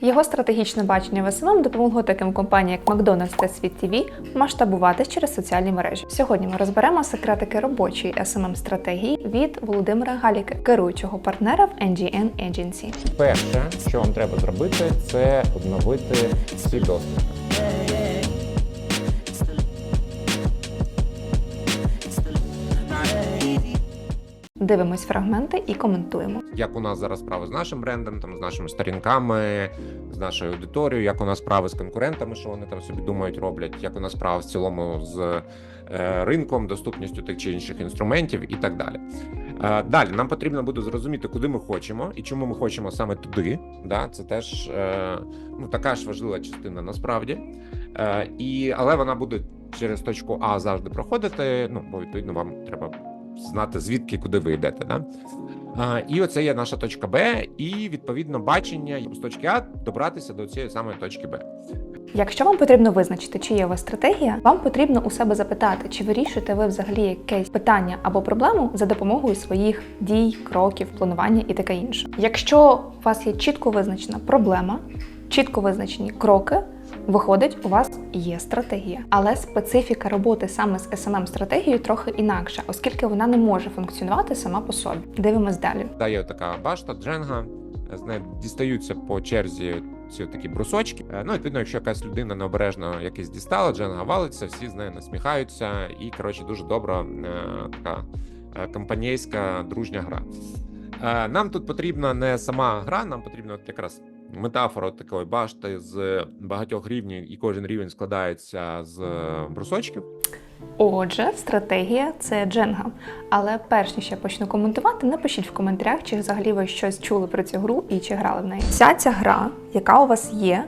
Його стратегічне бачення в СММ допомогло таким компаніям, як McDonald's та Світ TV масштабуватись через соціальні мережі. Сьогодні ми розберемо секретики робочої smm стратегії від Володимира Галіки, керуючого партнера в NGN Agency. Перше, що вам треба зробити, це обновити свій досвід. Дивимось фрагменти і коментуємо. Як у нас зараз справи з нашим брендом, там з нашими сторінками, з нашою аудиторією, як у нас справи з конкурентами, що вони там собі думають, роблять, як у нас справи в цілому з е, ринком, доступністю тих чи інших інструментів і так далі. Е, Далі нам потрібно буде зрозуміти, куди ми хочемо і чому ми хочемо саме туди. Да, це теж е, ну така ж важлива частина насправді. Е, І але вона буде через точку А завжди проходити. Ну бо відповідно вам треба знати звідки куди ви йдете. Да? І оце є наша точка Б, і відповідно бачення з точки А добратися до цієї самої точки Б. Якщо вам потрібно визначити, чи є у вас стратегія, вам потрібно у себе запитати, чи вирішуєте ви взагалі якесь питання або проблему за допомогою своїх дій, кроків, планування і таке інше. Якщо у вас є чітко визначена проблема, чітко визначені кроки. Виходить, у вас є стратегія, але специфіка роботи саме з smm стратегією трохи інакша, оскільки вона не може функціонувати сама по собі. Дивимось далі. Та є така башта, дженга, з неї дістаються по черзі ці такі брусочки. Е, Ну, відповідно, якщо якась людина необережно якийсь дістала, дженга валиться, всі з нею насміхаються, і коротше дуже добра е, така е, компанійська дружня гра. Нам тут потрібна не сама гра, нам потрібна от якраз метафора такої башти з багатьох рівнів, і кожен рівень складається з е, брусочків. Отже, стратегія це дженга. Але перш ніж я почну коментувати, напишіть в коментарях, чи взагалі ви щось чули про цю гру і чи грали в неї. Вся ця гра, яка у вас є,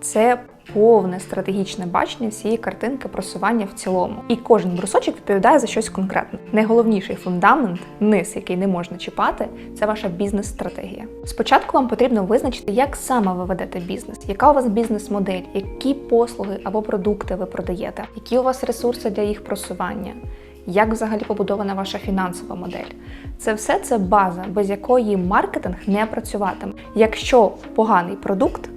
це повне стратегічне бачення всієї картинки просування в цілому. І кожен брусочок відповідає за щось конкретне. Найголовніший фундамент, низ, який не можна чіпати, це ваша бізнес-стратегія. Спочатку вам потрібно визначити, як саме ви ведете бізнес, яка у вас бізнес-модель, які послуги або продукти ви продаєте, які у вас ресурси для їх просування. Як взагалі побудована ваша фінансова модель? Це все це база, без якої маркетинг не працюватиме. Якщо поганий продукт,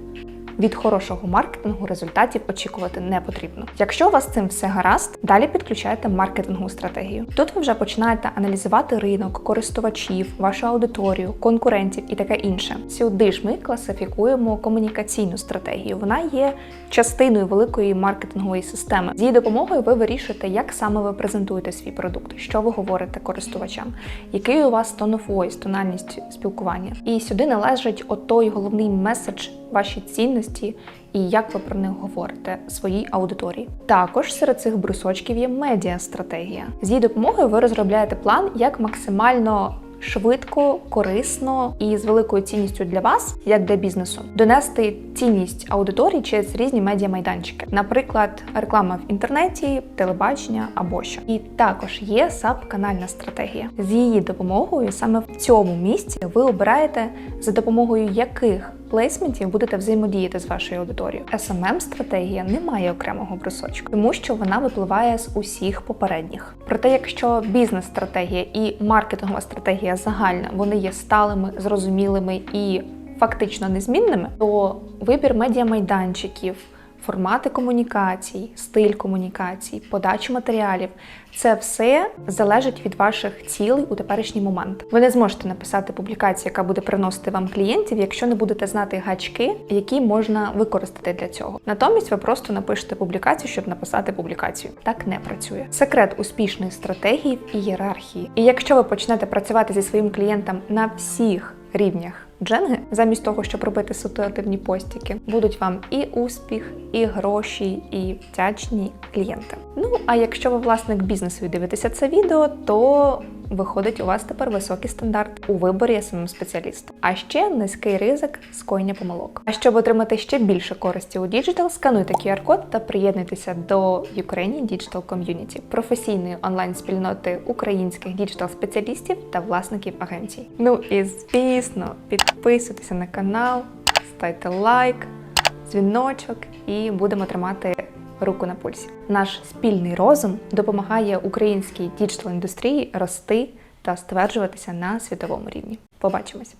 від хорошого маркетингу результатів очікувати не потрібно. Якщо у вас цим все гаразд, далі підключаєте маркетингову стратегію. Тут ви вже починаєте аналізувати ринок, користувачів, вашу аудиторію, конкурентів і таке інше. Сюди ж ми класифікуємо комунікаційну стратегію. Вона є частиною великої маркетингової системи. З її допомогою ви вирішуєте, як саме ви презентуєте свій продукт, що ви говорите користувачам, який у вас tone of voice, тональність спілкування. І сюди належить отой головний меседж ваші цінності і як ви про них говорите своїй аудиторії. Також серед цих брусочків є медіа-стратегія. З її допомогою ви розробляєте план, як максимально швидко, корисно і з великою цінністю для вас, як для бізнесу, донести цінність аудиторії через різні медіамайданчики, наприклад, реклама в інтернеті, телебачення або що. І також є саб-канальна стратегія. З її допомогою саме в цьому місці ви обираєте за допомогою яких плейсментів будете взаємодіяти з вашою аудиторією. smm стратегія не має окремого брусочку, тому що вона випливає з усіх попередніх. Проте, якщо бізнес-стратегія і маркетингова стратегія загальна, вони є сталими, зрозумілими і фактично незмінними, то вибір медіамайданчиків. Формати комунікацій, стиль комунікацій, подачу матеріалів це все залежить від ваших цілей у теперішній момент. Ви не зможете написати публікацію, яка буде приносити вам клієнтів, якщо не будете знати гачки, які можна використати для цього. Натомість ви просто напишете публікацію, щоб написати публікацію. Так не працює. Секрет успішної стратегії в ієрархії. І якщо ви почнете працювати зі своїм клієнтом на всіх рівнях. Дженги, замість того, щоб робити ситуативні постіки, будуть вам і успіх, і гроші, і вдячні клієнти. Ну а якщо ви власник бізнесу і дивитеся це відео, то виходить у вас тепер високий стандарт у виборі самим спеціаліста, а ще низький ризик скоєння помилок. А щоб отримати ще більше користі у діджитал, скануйте QR-код та приєднуйтеся до Ukraine Digital Community, професійної онлайн-спільноти українських діджитал спеціалістів та власників агенцій. Ну і звісно, підписуйтеся на канал, ставте лайк, дзвіночок і будемо тримати руку на пульсі. Наш спільний розум допомагає українській діджитал індустрії рости та стверджуватися на світовому рівні. Побачимось!